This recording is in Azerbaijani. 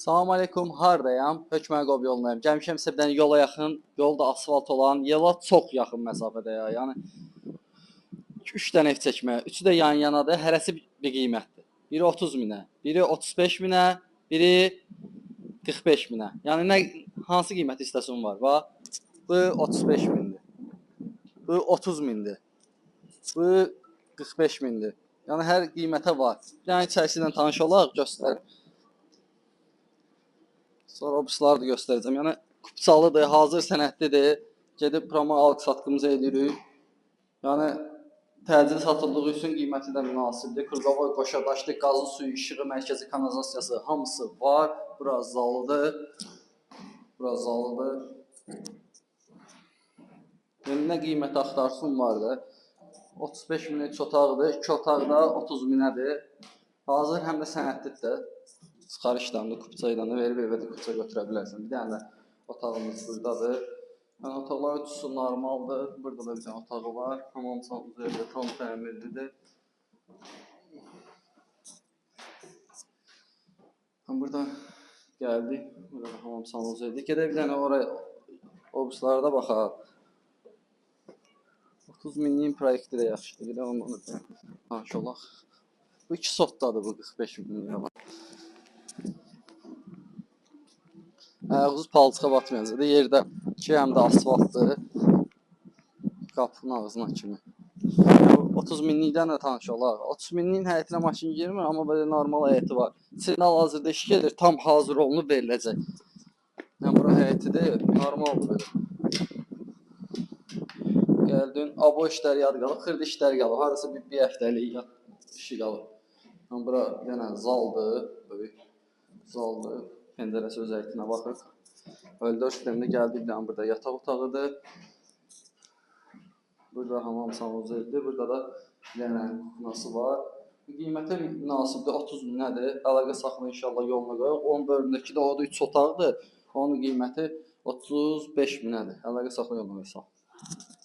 Salam aleykum, hardayam? Hökmərqov yolundayım. Gəlmişəm dənə yola yaxın, yolda asfalt olan, yola çox yaxın məsafədə ya. Yəni 3 dənə ev çəkməyə, üçü də yan-yanadır, hərəsi bir qiymətdir. Biri 30 minə, biri 35 minə, biri 45 minə. Yəni nə hansı qiymət istəsən var? Bax, bu 35 mindir. Bu 30 mindir. Bu 45 mindir. Yəni hər qiymətə var. Yəni içərisi ilə tanış olaq, göstərim. Sonra obusları da göstərəcəm. Yəni kupçalıdır, hazır sənədlidir. Gedib promo alıq-satqımızı edirik. Yəni təcili satıldığı üçün qiyməti də münasibdir. Kırqavoy, qoşadaşlı, qazı suyu, işığı, mərkəzi kanalizasiyası hamısı var. Bura zalıdır. Bura zalıdır. Yəni nə qiymət axtarsın var da. 35 min üç otaqdır. 2 otaq da 30 minədir. Hazır həm də sənədlidir də. Çıxarışdan da kupça ilə verib evə də kupça götürə bilərsən. Bir dənə də otağımız burdadır. Yəni otaqlar üçüsü normaldır. Burada da bir dənə otağı var. Hamam üzərində tam təmirlidir. Həm burada gəldik. Burada hamam salonu üzərində. Gedək bir dənə oraya obuslara da baxaq. 30 minlik proyekti də yaxşıdır. Gedək ondan da tanış olaq. Bu iki sotdadır bu 45 min lira. Ayağınız palçığa batmayacaq. Yerdə ki, həm də asfaltdır. Qapının ağzına kimi. Bu 30 minlikdən də tanış olaq. 30 minliyin həyətinə maşın girmir, amma belə normal həyəti var. Signal hazırda iş gedir, tam hazır olunub veriləcək. Yəni bura həyətidir, normaldır belə. Gəldin, abo işləri yad qalıb, xırda işləri qalıb. Harasa bir, bir həftəlik yad işi qalıb. Yəni bura yenə zaldır, böyük zaldır. Pəncərəsi özəliyinə baxır. Öldür sistemdə gəldik, bir dənə burada yataq otağıdır. Burada hamam sanuzelidir. Burada da dənə kuxnası var. Qiymətə münasibdir 30 minədir. Əlaqə saxla inşallah yoluna qoyaq. Onun bölümündəki də o da 3 otaqdır. Onun qiyməti 35 minədir. Əlaqə saxla yoluna qoyaq.